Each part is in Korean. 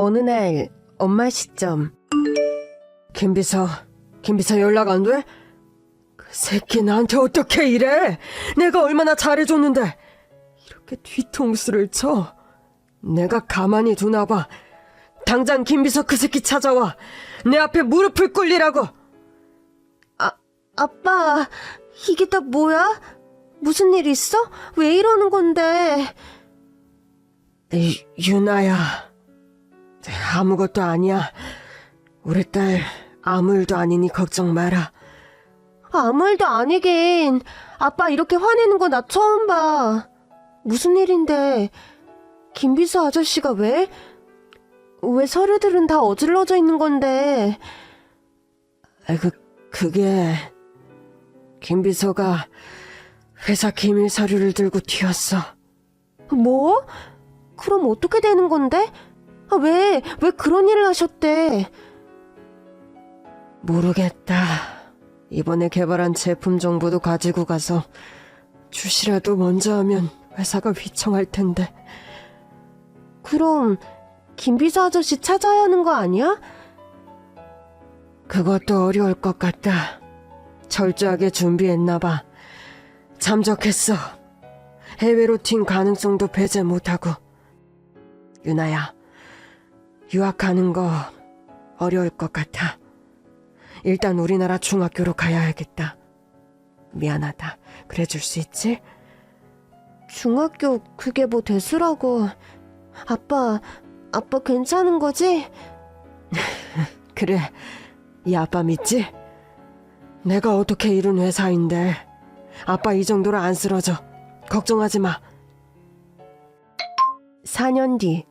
어느 날 엄마 시점 김비서 김비서 연락 안 돼? 그 새끼 나한테 어떻게 이래? 내가 얼마나 잘해줬는데 이렇게 뒤통수를 쳐 내가 가만히 두나 봐 당장 김비서 그 새끼 찾아와 내 앞에 무릎을 꿇리라고 아, 아빠, 이게 다 뭐야? 무슨 일 있어? 왜 이러는 건데? 이, 유나야 아무것도 아니야 우리 딸 아무 일도 아니니 걱정 마라 아무 일도 아니긴. 아빠 이렇게 화내는 거 나 처음 봐. 무슨 일인데? 김비서 아저씨가 왜? 왜 서류들은 다 어질러져 있는 건데? 아, 그, 그게, 김비서가 회사 기밀 서류를 들고 튀었어. 뭐? 그럼 어떻게 되는 건데? 아, 왜, 왜 그런 일을 하셨대? 모르겠다. 이번에 개발한 제품 정보도 가지고 가서 주시라도 먼저 하면 회사가 휘청할 텐데. 그럼, 김비서 아저씨 찾아야 하는 거 아니야? 그것도 어려울 것 같다. 철저하게 준비했나 봐. 잠적했어. 해외로 튄 가능성도 배제 못하고. 유나야, 유학하는 거 어려울 것 같아. 일단 우리나라 중학교로 가야겠다. 미안하다. 그래 줄 수 있지? 중학교 그게 뭐 대수라고. 아빠, 아빠 괜찮은 거지? 그래. 이 아빠 믿지? 내가 어떻게 이룬 회사인데. 아빠 이 정도로 안 쓰러져. 걱정하지 마. 4년 뒤.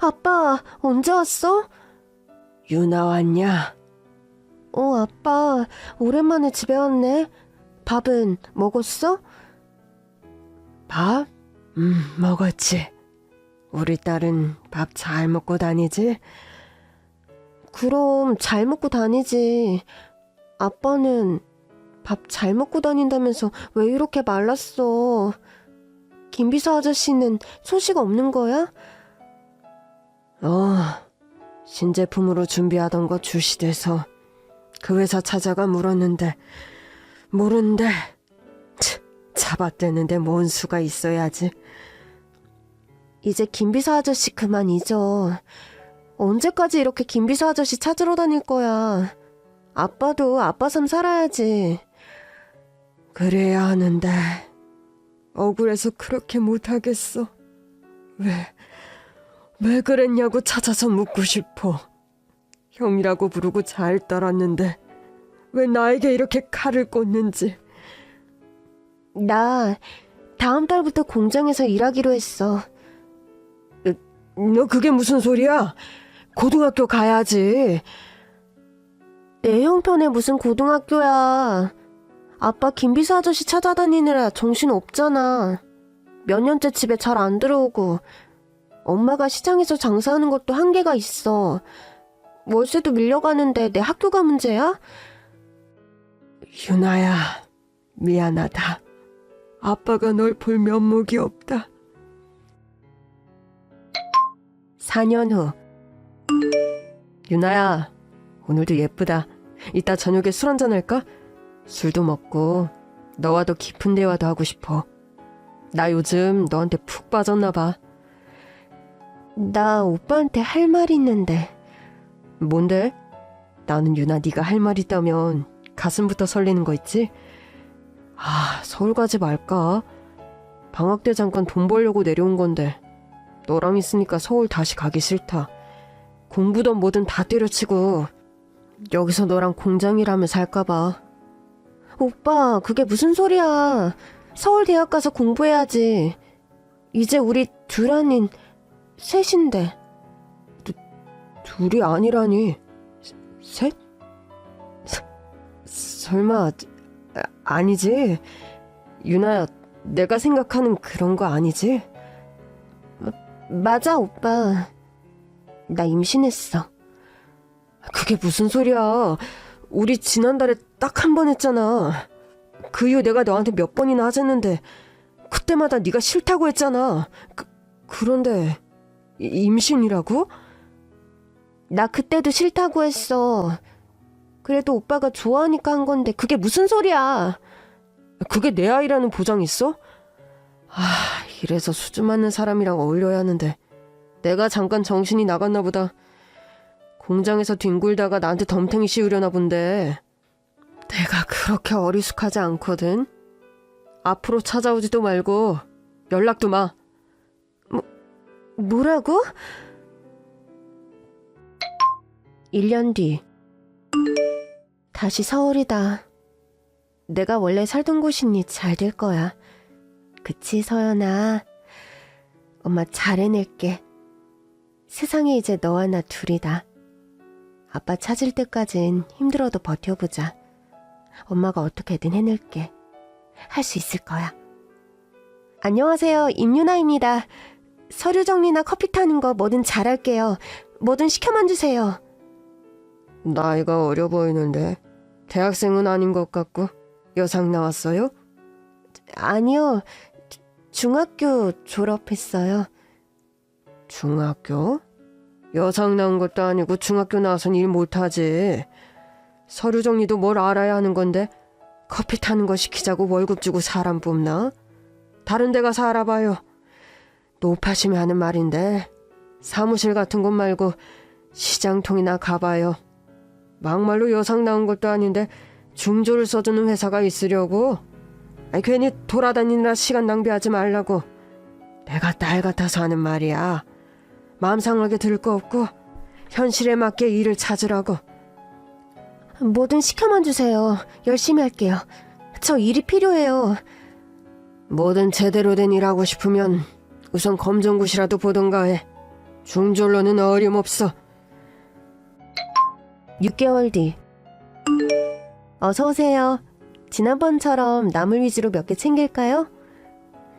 아빠, 언제 왔어? 유나 왔냐? 어, 아빠, 오랜만에 집에 왔네. 밥은 먹었어? 밥? 음, 먹었지. 우리 딸은 밥 잘 먹고 다니지? 그럼 잘 먹고 다니지. 아빠는 밥 잘 먹고 다닌다면서 왜 이렇게 말랐어? 김비서 아저씨는 소식 없는 거야? 어, 신제품으로 준비하던 거 출시돼서 그 회사 찾아가 물었는데, 모른대. 치, 잡아떼는데 뭔 수가 있어야지. 이제 김비서 아저씨 그만 잊어. 언제까지 이렇게 김비서 아저씨 찾으러 다닐 거야. 아빠도 아빠 삶 살아야지. 그래야 하는데, 억울해서 그렇게 못하겠어. 왜, 왜 그랬냐고 찾아서 묻고 싶어. 형이라고 부르고 잘 따랐는데, 왜 나에게 이렇게 칼을 꽂는지. 나 다음 달부터 공장에서 일하기로 했어. 너 그게 무슨 소리야? 고등학교 가야지. 내 형편에 무슨 고등학교야. 아빠 김비서 아저씨 찾아다니느라 정신 없잖아. 몇 년째 집에 잘 안 들어오고 엄마가 시장에서 장사하는 것도 한계가 있어. 월세도 밀려가는데 내 학교가 문제야? 유나야, 미안하다. 아빠가 널 볼 면목이 없다. 4년 후. 유나야, 오늘도 예쁘다. 이따 저녁에 술 한잔 할까? 술도 먹고, 너와도 깊은 대화도 하고 싶어. 나 요즘 너한테 푹 빠졌나 봐. 나 오빠한테 할 말 있는데. 뭔데? 나는 유나 네가 할 말 있다면 가슴부터 설레는 거 있지? 아, 서울 가지 말까? 방학 때 잠깐 돈 벌려고 내려온 건데 너랑 있으니까 서울 다시 가기 싫다. 공부든 뭐든 다 때려치고 여기서 너랑 공장 일하며 살까봐. 오빠, 그게 무슨 소리야. 서울 대학 가서 공부해야지. 이제 우리 둘 아닌 셋인데. 둘이 아니라니. 셋? 서- 설마 아, 아니지? 유나야, 내가 생각하는 그런 거 아니지? 맞아, 오빠. 나 임신했어. 그게 무슨 소리야? 우리 지난달에 딱 한 번 했잖아. 그 이후 내가 너한테 몇 번이나 하셨는데 그때마다 네가 싫다고 했잖아. 그, 그런데 이- 임신이라고? 나 그때도 싫다고 했어. 그래도 오빠가 좋아하니까 한 건데 그게 무슨 소리야? 그게 내 아이라는 보장 있어? 아, 이래서 수준 맞는 사람이랑 어울려야 하는데 내가 잠깐 정신이 나갔나 보다. 공장에서 뒹굴다가 나한테 덤탱이 씌우려나 본데 내가 그렇게 어리숙하지 않거든. 앞으로 찾아오지도 말고 연락도 마. 뭐라고? 1년 뒤. 다시 서울이다. 내가 원래 살던 곳이니 잘 될 거야. 그치, 서연아. 엄마 잘 해낼게. 세상에 이제 너와 나 둘이다. 아빠 찾을 때까진 힘들어도 버텨보자. 엄마가 어떻게든 해낼게. 할 수 있을 거야. 안녕하세요. 임유나입니다. 서류 정리나 커피 타는 거 뭐든 잘할게요. 뭐든 시켜만 주세요. 나이가 어려 보이는데 대학생은 아닌 것 같고 여상 나왔어요? 아니요. 주- 중학교 졸업했어요. 중학교? 여상 나온 것도 아니고 중학교 나와선 일 못하지. 서류 정리도 뭘 알아야 하는 건데 커피 타는 거 시키자고 월급 주고 사람 뽑나? 다른 데 가서 알아봐요. 노파심이 하는 말인데 사무실 같은 곳 말고 시장통이나 가봐요. 막말로 여상 나온 것도 아닌데 중조를 써주는 회사가 있으려고? 아니, 괜히 돌아다니느라 시간 낭비하지 말라고. 내가 딸 같아서 하는 말이야. 마음 상하게 들 거 없고 현실에 맞게 일을 찾으라고. 뭐든 시켜만 주세요. 열심히 할게요. 저 일이 필요해요. 뭐든 제대로 된 일 하고 싶으면 우선 검정고시라도 보던가 해. 중졸로는 어림없어. 6개월 뒤. 어서 오세요. 지난번처럼 나물 위주로 몇 개 챙길까요?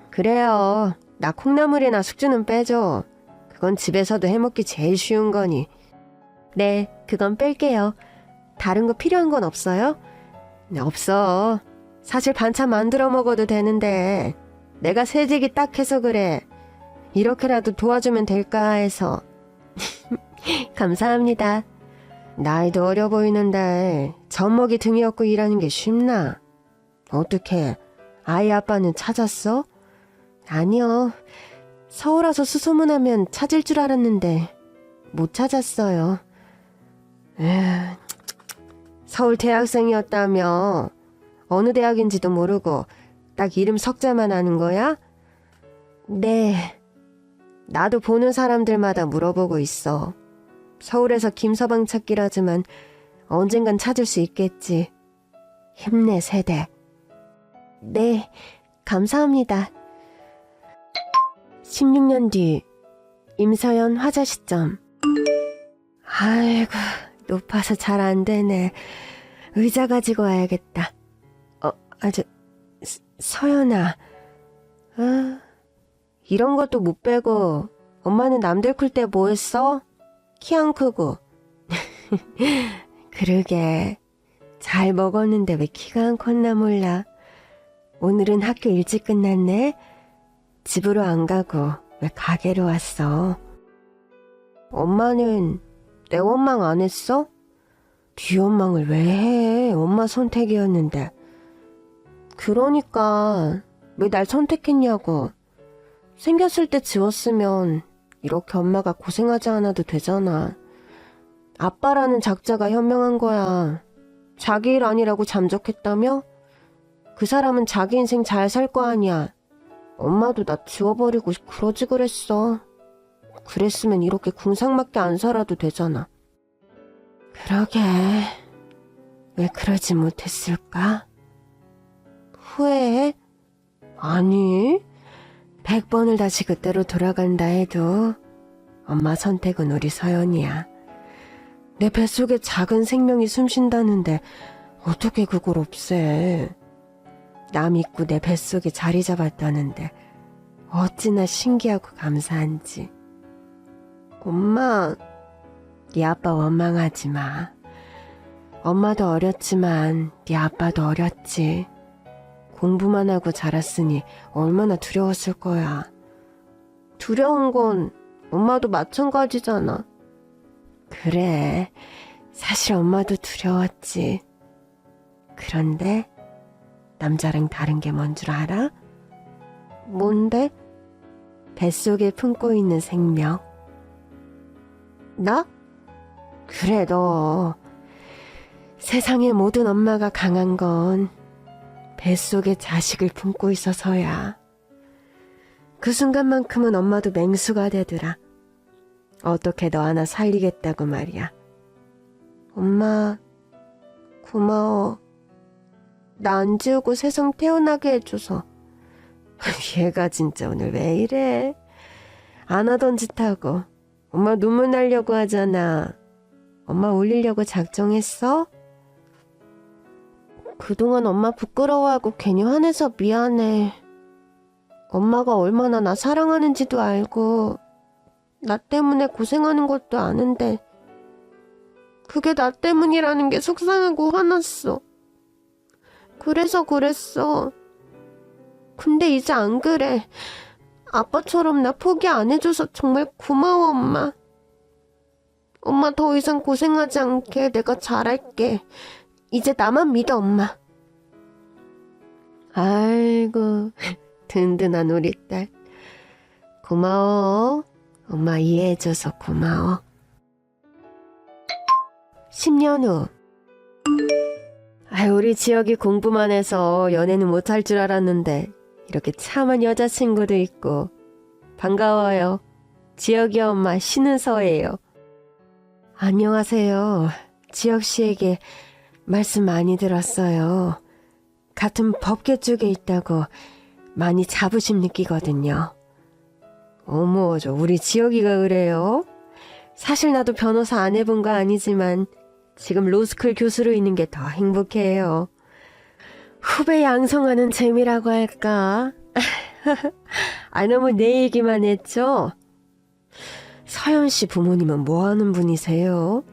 그래요. 나 콩나물이나 숙주는 빼줘. 그건 집에서도 해먹기 제일 쉬운 거니. 네, 그건 뺄게요. 다른 거 필요한 건 없어요? 없어. 사실 반찬 만들어 먹어도 되는데 내가 새직이 딱 해서 그래. 이렇게라도 도와주면 될까 해서. 감사합니다. 나이도 어려 보이는데 젖먹이 등이 없고 일하는 게 쉽나? 어떻게 아이 아빠는 찾았어? 아니요. 서울 와서 수소문하면 찾을 줄 알았는데 못 찾았어요. 에휴, 서울 대학생이었다며 어느 대학인지도 모르고 딱 이름 석자만 아는 거야? 네, 나도 보는 사람들마다 물어보고 있어. 서울에서 김서방 찾기라지만 언젠간 찾을 수 있겠지. 힘내 세대. 네, 감사합니다. 16년 뒤, 임서연 화자 시점. 아이고 높아서 잘 안 되네. 의자 가지고 와야겠다. 어, 아저 서 연아. 아, 이런 것도 못 빼고 엄마는 남들 클 때 뭐 했어? 키 안 크고. 그러게. 잘 먹었는데 왜 키가 안 컸나 몰라. 오늘은 학교 일찍 끝났네. 집으로 안 가고 왜 가게로 왔어? 엄마는 내 원망 안 했어? 뒤 원망을 왜 해? 엄마 선택이었는데. 그러니까 왜 날 선택했냐고. 생겼을 때 지웠으면 이렇게 엄마가 고생하지 않아도 되잖아. 아빠라는 작자가 현명한 거야. 자기 일 아니라고 잠적했다며? 그 사람은 자기 인생 잘 살 거 아니야. 엄마도 나 지워버리고 그러지 그랬어. 그랬으면 이렇게 궁상맞게 안 살아도 되잖아. 그러게. 왜 그러지 못했을까? 후회해? 아니. 백 번을 다시 그때로 돌아간다 해도 엄마 선택은 우리 서연이야. 내 뱃속에 작은 생명이 숨쉰다는데 어떻게 그걸 없애? 남 잊고 내 뱃속에 자리 잡았다는데 어찌나 신기하고 감사한지. 엄마, 네 아빠 원망하지 마. 엄마도 어렸지만 네 아빠도 어렸지. 공부만 하고 자랐으니 얼마나 두려웠을 거야. 두려운 건 엄마도 마찬가지잖아. 그래. 사실 엄마도 두려웠지. 그런데 남자랑 다른 게 뭔 줄 알아? 뭔데? 뱃속에 품고 있는 생명. 나? 그래, 너. 세상의 모든 엄마가 강한 건 뱃속에 자식을 품고 있어서야. 그 순간만큼은 엄마도 맹수가 되더라. 어떻게 너 하나 살리겠다고 말이야. 엄마, 고마워. 나 안 지우고 세상 태어나게 해줘서. 얘가 진짜 오늘 왜 이래? 안 하던 짓 하고 엄마 눈물 나려고 하잖아. 엄마 울리려고 작정했어? 그동안 엄마 부끄러워하고 괜히 화내서 미안해. 엄마가 얼마나 나 사랑하는지도 알고, 나 때문에 고생하는 것도 아는데, 그게 나 때문이라는 게 속상하고 화났어. 그래서 그랬어. 근데 이제 안 그래. 아빠처럼 나 포기 안 해줘서 정말 고마워, 엄마. 엄마 더 이상 고생하지 않게 내가 잘할게. 이제 나만 믿어, 엄마. 아이고 든든한 우리 딸. 고마워. 엄마 이해해줘서 고마워. 10년 후. 아유, 우리 지역이 공부만 해서 연애는 못할 줄 알았는데, 이렇게 참한 여자친구도 있고, 반가워요. 지역이 엄마 신은서예요. 안녕하세요. 지역 씨에게 말씀 많이 들었어요. 같은 법계 쪽에 있다고 많이 자부심 느끼거든요. 어머, 저 우리 지역이가 그래요? 사실 나도 변호사 안 해본 거 아니지만 지금 로스쿨 교수로 있는 게 더 행복해요. 후배 양성하는 재미라고 할까? 아, 너무 내 얘기만 했죠? 서현 씨 부모님은 뭐 하는 분이세요?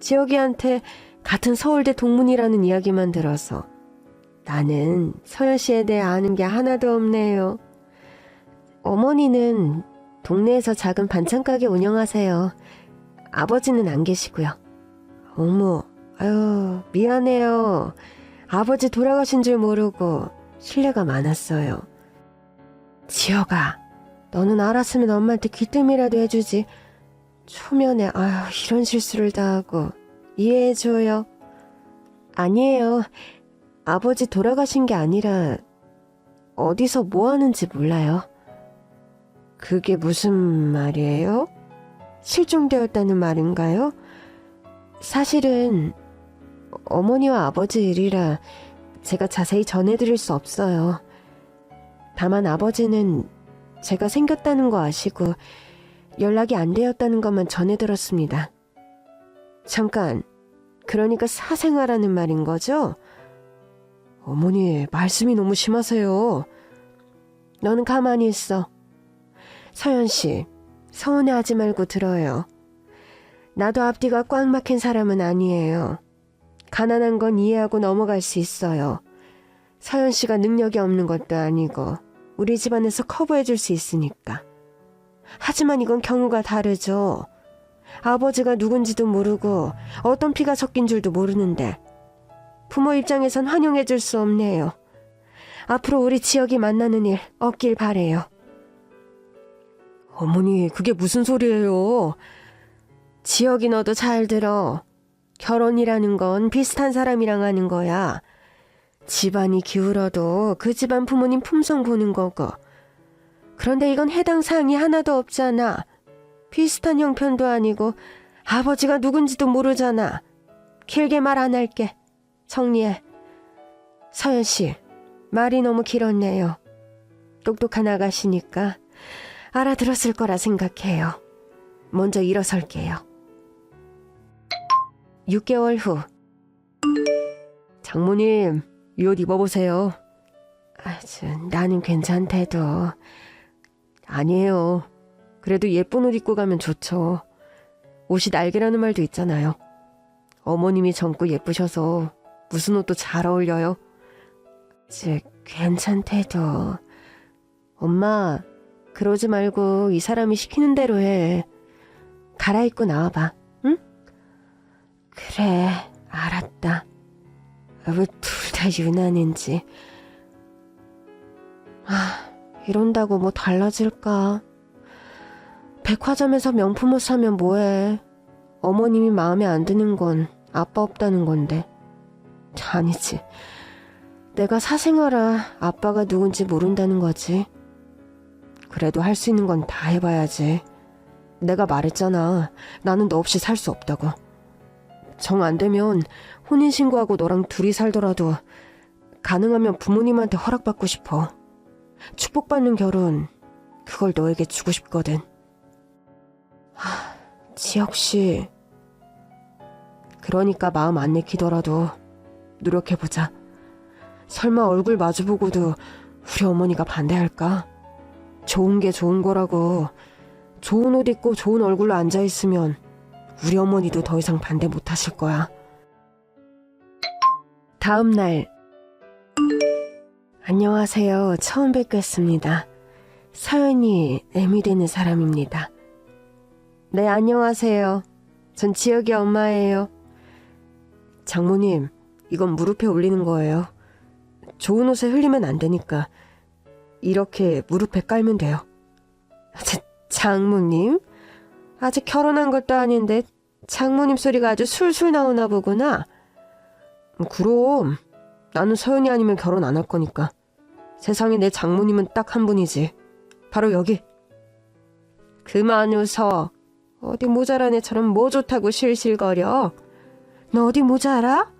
지혁이한테 같은 서울대 동문이라는 이야기만 들어서 나는 서현 씨에 대해 아는 게 하나도 없네요. 어머니는 동네에서 작은 반찬 가게 운영하세요. 아버지는 안 계시고요. 어머, 아유, 미안해요. 아버지 돌아가신 줄 모르고 신뢰가 많았어요. 지혁아, 너는 알았으면 엄마한테 귀뜸이라도 해주지. 초면에, 아유, 이런 실수를 다 하고. 이해해줘요. 아니에요. 아버지 돌아가신 게 아니라, 어디서 뭐 하는지 몰라요. 그게 무슨 말이에요? 실종되었다는 말인가요? 사실은 어머니와 아버지 일이라 제가 자세히 전해드릴 수 없어요. 다만 아버지는 제가 생겼다는 거 아시고 연락이 안 되었다는 것만 전해들었습니다. 잠깐, 그러니까 사생활하는 말인 거죠? 어머니, 말씀이 너무 심하세요. 너는 가만히 있어. 서연 씨, 서운해하지 말고 들어요. 나도 앞뒤가 꽉 막힌 사람은 아니에요. 가난한 건 이해하고 넘어갈 수 있어요. 서연 씨가 능력이 없는 것도 아니고 우리 집안에서 커버해 줄 수 있으니까. 하지만 이건 경우가 다르죠. 아버지가 누군지도 모르고 어떤 피가 섞인 줄도 모르는데 부모 입장에선 환영해 줄 수 없네요. 앞으로 우리 지역이 만나는 일 없길 바래요. 어머니, 그게 무슨 소리예요? 지역이 너도 잘 들어. 결혼이라는 건 비슷한 사람이랑 하는 거야. 집안이 기울어도 그 집안 부모님 품성 보는 거고. 그런데 이건 해당 사항이 하나도 없잖아. 비슷한 형편도 아니고 아버지가 누군지도 모르잖아. 길게 말 안 할게. 정리해. 서연 씨, 말이 너무 길었네요. 똑똑한 아가씨니까 알아들었을 거라 생각해요. 먼저 일어설게요. 6개월 후. 장모님, 이 옷 입어보세요. 아, 저, 나는 괜찮대도. 아니에요. 그래도 예쁜 옷 입고 가면 좋죠. 옷이 날개라는 말도 있잖아요. 어머님이 젊고 예쁘셔서 무슨 옷도 잘 어울려요. 즉, 괜찮대도. 엄마, 그러지 말고 이 사람이 시키는 대로 해. 갈아입고 나와봐, 응? 그래, 알았다. 왜 둘 다 유난인지. 아, 이런다고 뭐 달라질까? 백화점에서 명품 옷 사면 뭐해? 어머님이 마음에 안 드는 건 아빠 없다는 건데. 아니지. 내가 사생활아 아빠가 누군지 모른다는 거지. 그래도 할 수 있는 건 다 해봐야지. 내가 말했잖아. 나는 너 없이 살 수 없다고. 정 안 되면 혼인신고하고 너랑 둘이 살더라도 가능하면 부모님한테 허락받고 싶어. 축복받는 결혼, 그걸 너에게 주고 싶거든. 하, 지혁 씨. 그러니까 마음 안 내키더라도 노력해보자. 설마 얼굴 마주보고도 우리 어머니가 반대할까? 좋은 게 좋은 거라고. 좋은 옷 입고 좋은 얼굴로 앉아있으면 우리 어머니도 더 이상 반대 못 하실 거야. 다음 날. 안녕하세요. 처음 뵙겠습니다. 서연이 애미 되는 사람입니다. 네, 안녕하세요. 전 지혁이 엄마예요. 장모님, 이건 무릎에 올리는 거예요. 좋은 옷에 흘리면 안 되니까 이렇게 무릎에 깔면 돼요. 자, 장모님? 아직 결혼한 것도 아닌데 장모님 소리가 아주 술술 나오나 보구나. 그럼 나는 서연이 아니면 결혼 안 할 거니까. 세상에 내 장모님은 딱 한 분이지. 바로 여기. 그만 웃어. 어디 모자란 애처럼 뭐 좋다고 실실거려. 너 어디 모자라?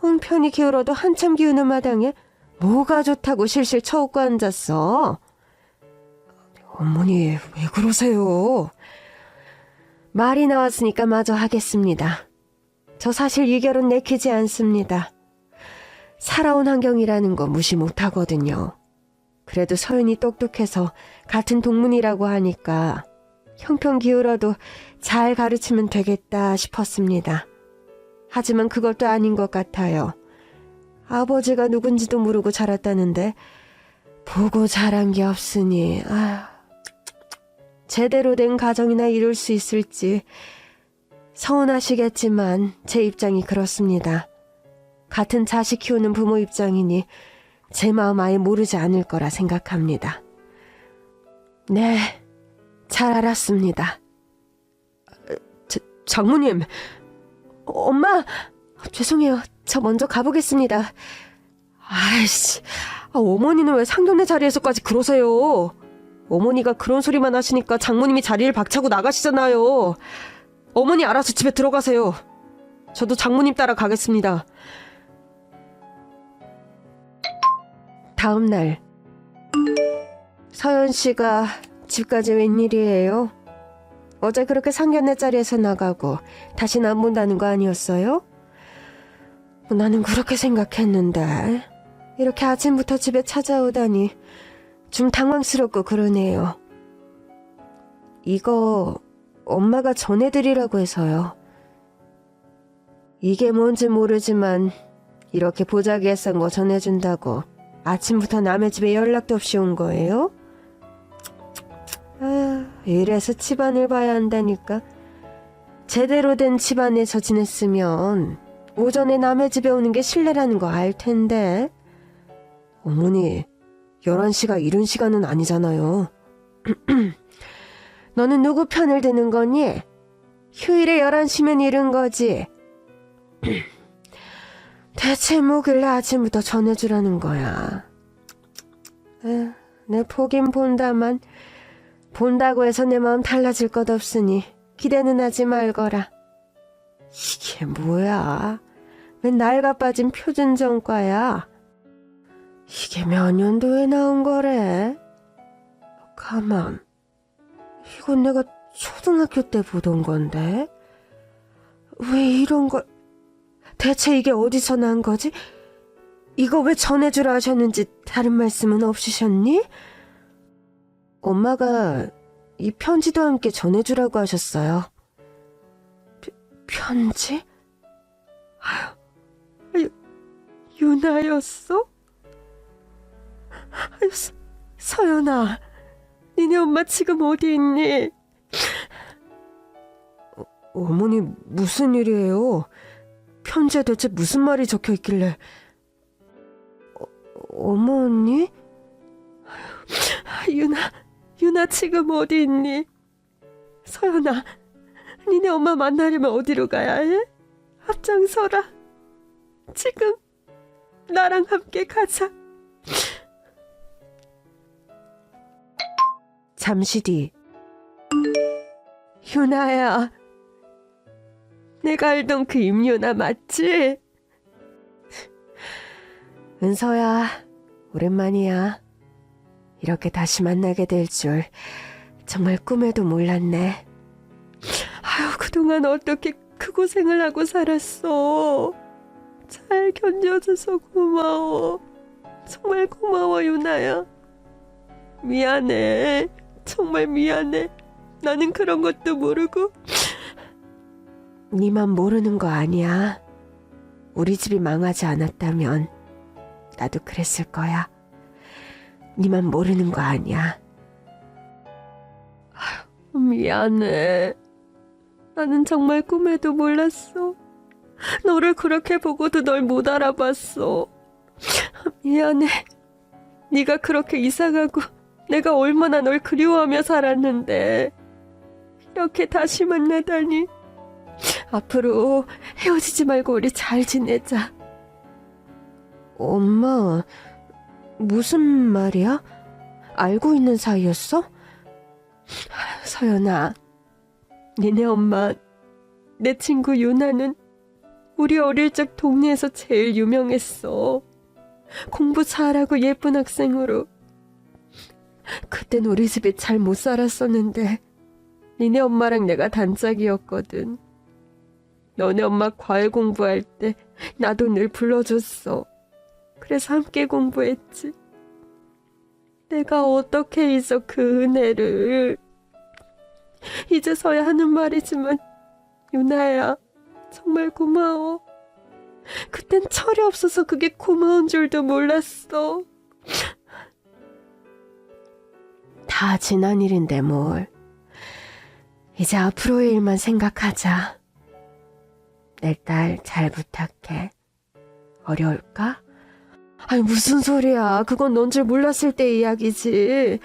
형편이 기울어도 한참 기우는 마당에 뭐가 좋다고 실실 쳐웃고 앉았어. 어머니, 왜 그러세요? 말이 나왔으니까 마저 하겠습니다. 저 사실 이 결혼 내키지 않습니다. 살아온 환경이라는 거 무시 못 하거든요. 그래도 서윤이 똑똑해서 같은 동문이라고 하니까 형편 기울어도 잘 가르치면 되겠다 싶었습니다. 하지만 그것도 아닌 것 같아요. 아버지가 누군지도 모르고 자랐다는데 보고 자란 게 없으니 아 제대로 된 가정이나 이룰 수 있을지 서운하시겠지만 제 입장이 그렇습니다. 같은 자식 키우는 부모 입장이니 제 마음 아예 모르지 않을 거라 생각합니다. 네, 잘 알았습니다. 자, 장모님, 엄마, 죄송해요. 저 먼저 가보겠습니다. 아이씨, 아, 어머니는 왜 상견례 자리에서까지 그러세요? 어머니가 그런 소리만 하시니까 장모님이 자리를 박차고 나가시잖아요. 어머니 알아서 집에 들어가세요. 저도 장모님 따라 가겠습니다. 다음 날 서연 씨가 집까지 웬일이에요? 어제 그렇게 상견례 자리에서 나가고 다시는 안 본다는 거 아니었어요? 나는 그렇게 생각했는데 이렇게 아침부터 집에 찾아오다니 좀 당황스럽고 그러네요. 이거 엄마가 전해드리라고 해서요. 이게 뭔지 모르지만 이렇게 보자기에 싼 거 전해준다고 아침부터 남의 집에 연락도 없이 온 거예요? 아, 이래서 집안을 봐야 한다니까. 제대로 된 집안에서 지냈으면 오전에 남의 집에 오는 게 실례라는 거 알 텐데. 어머니, 11시가 이른 시간은 아니잖아요. 너는 누구 편을 드는 거니? 휴일에 11시면 이른 거지. 대체 뭐길래 아침부터 전해주라는 거야. 에, 내 보긴 본다만 본다고 해서 내 마음 달라질 것 없으니 기대는 하지 말거라. 이게 뭐야? 왜 낡아 빠진 표준 정과야? 이게 몇 년도에 나온 거래? 가만. 이건 내가 초등학교 때 보던 건데? 왜 이런 걸, 대체 이게 어디서 난 거지? 이거 왜 전해주라 하셨는지 다른 말씀은 없으셨니? 엄마가 이 편지도 함께 전해주라고 하셨어요. 피- 편지? 아유, 유, 유나였어? 아유, 서, 서연아, 니네 엄마 지금 어디 있니? 어, 어머니 무슨 일이에요? 편지에 대체 무슨 말이 적혀 있길래? 어, 어머니? 유나, 유나 지금 어디 있니? 서연아, 니네 엄마 만나려면 어디로 가야 해? 앞장서라. 지금 나랑 함께 가자. 잠시 뒤. 유나야. 내가 알던 그 임유나 맞지? 은서야, 오랜만이야. 이렇게 다시 만나게 될 줄 정말 꿈에도 몰랐네. 아유, 그동안 어떻게 그 고생을 하고 살았어. 잘 견뎌줘서 고마워. 정말 고마워, 유나야. 미안해. 정말 미안해. 나는 그런 것도 모르고. 니만 모르는 거 아니야. 우리 집이 망하지 않았다면 나도 그랬을 거야. 니만 모르는 거 아니야. 미안해. 나는 정말 꿈에도 몰랐어. 너를 그렇게 보고도 널 못 알아봤어. 미안해. 네가 그렇게 이상하고 내가 얼마나 널 그리워하며 살았는데 이렇게 다시 만나다니. 앞으로 헤어지지 말고 우리 잘 지내자. 엄마, 무슨 말이야? 알고 있는 사이였어? 서연아, 니네 엄마, 내 친구 유나는 우리 어릴 적 동네에서 제일 유명했어. 공부 잘하고 예쁜 학생으로. 그땐 우리 집이 잘못 살았었는데, 니네 엄마랑 내가 단짝이었거든. 너네 엄마 과외 공부할 때 나도 늘 불러줬어. 그래서 함께 공부했지. 내가 어떻게 잊어 그 은혜를. 이제서야 하는 말이지만, 유나야, 정말 고마워. 그땐 철이 없어서 그게 고마운 줄도 몰랐어. 다 지난 일인데 뭘. 이제 앞으로의 일만 생각하자. 내 딸 잘 부탁해. 어려울까? 아니 무슨 소리야. 그건 넌 줄 몰랐을 때 이야기지.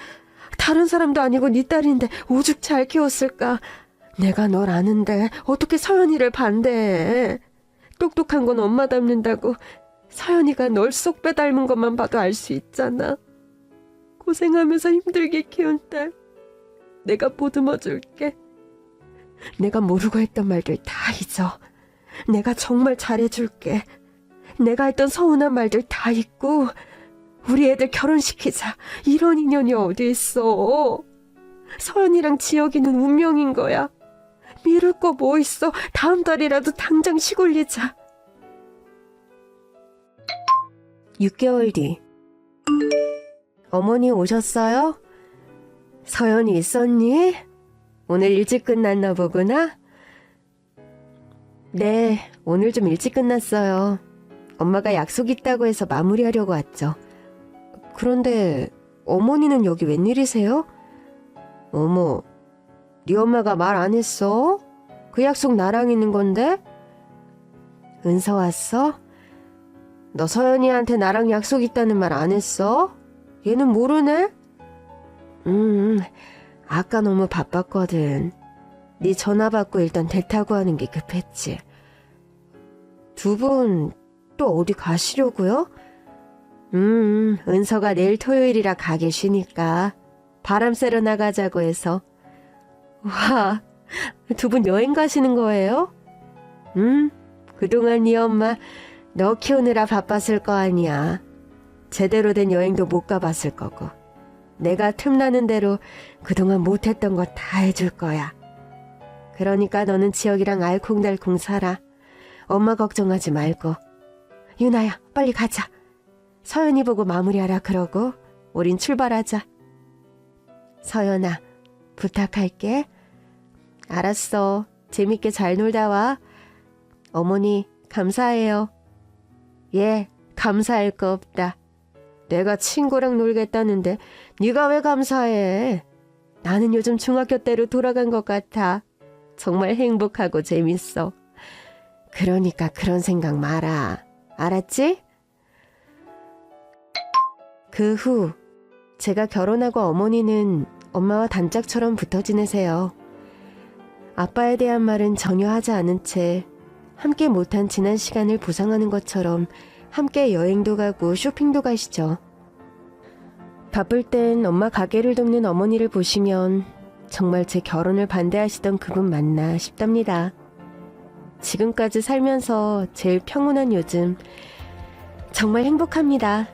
다른 사람도 아니고 네 딸인데 오죽 잘 키웠을까. 내가 널 아는데 어떻게 서연이를 반대해. 똑똑한 건 엄마 닮는다고 서연이가 널 쏙 빼닮은 것만 봐도 알 수 있잖아. 고생하면서 힘들게 키운 딸. 내가 보듬어 줄게. 내가 모르고 했던 말들 다 잊어. 내가 정말 잘해줄게. 내가 했던 서운한 말들 다 잊고 우리 애들 결혼시키자. 이런 인연이 어디 있어. 서연이랑 지혁이는 운명인 거야. 미룰 거 뭐 있어. 다음 달이라도 당장 시골리자. 6개월 뒤. 어머니 오셨어요? 서연이 있었니? 오늘 일찍 끝났나 보구나? 네, 오늘 좀 일찍 끝났어요. 엄마가 약속 있다고 해서 마무리하려고 왔죠. 그런데 어머니는 여기 웬일이세요? 어머, 네 엄마가 말 안 했어? 그 약속 나랑 있는 건데? 은서 왔어? 너 서연이한테 나랑 약속 있다는 말 안 했어? 얘는 모르네? 음, 아까 너무 바빴거든. 네 전화 받고 일단 대타고 하는 게 급했지. 두 분 또 어디 가시려고요? 음, 은서가 내일 토요일이라 가게 쉬니까 바람 쐬러 나가자고 해서. 와, 두 분 여행 가시는 거예요? 음, 그동안 네 엄마 너 키우느라 바빴을 거 아니야. 제대로 된 여행도 못 가봤을 거고. 내가 틈나는 대로 그동안 못했던 거 다 해줄 거야. 그러니까 너는 지혁이랑 알콩달콩 살아. 엄마 걱정하지 말고. 유나야, 빨리 가자. 서연이 보고 마무리하라 그러고 우린 출발하자. 서연아, 부탁할게. 알았어. 재밌게 잘 놀다 와. 어머니, 감사해요. 예, 감사할 거 없다. 내가 친구랑 놀겠다는데 네가 왜 감사해? 나는 요즘 중학교 때로 돌아간 것 같아. 정말 행복하고 재밌어. 그러니까 그런 생각 마라. 알았지? 그 후, 제가 결혼하고 어머니는 엄마와 단짝처럼 붙어 지내세요. 아빠에 대한 말은 전혀 하지 않은 채 함께 못한 지난 시간을 보상하는 것처럼 함께 여행도 가고 쇼핑도 가시죠. 바쁠 땐 엄마 가게를 돕는 어머니를 보시면 정말 제 결혼을 반대하시던 그분 맞나 싶답니다. 지금까지 살면서 제일 평온한 요즘 정말 행복합니다.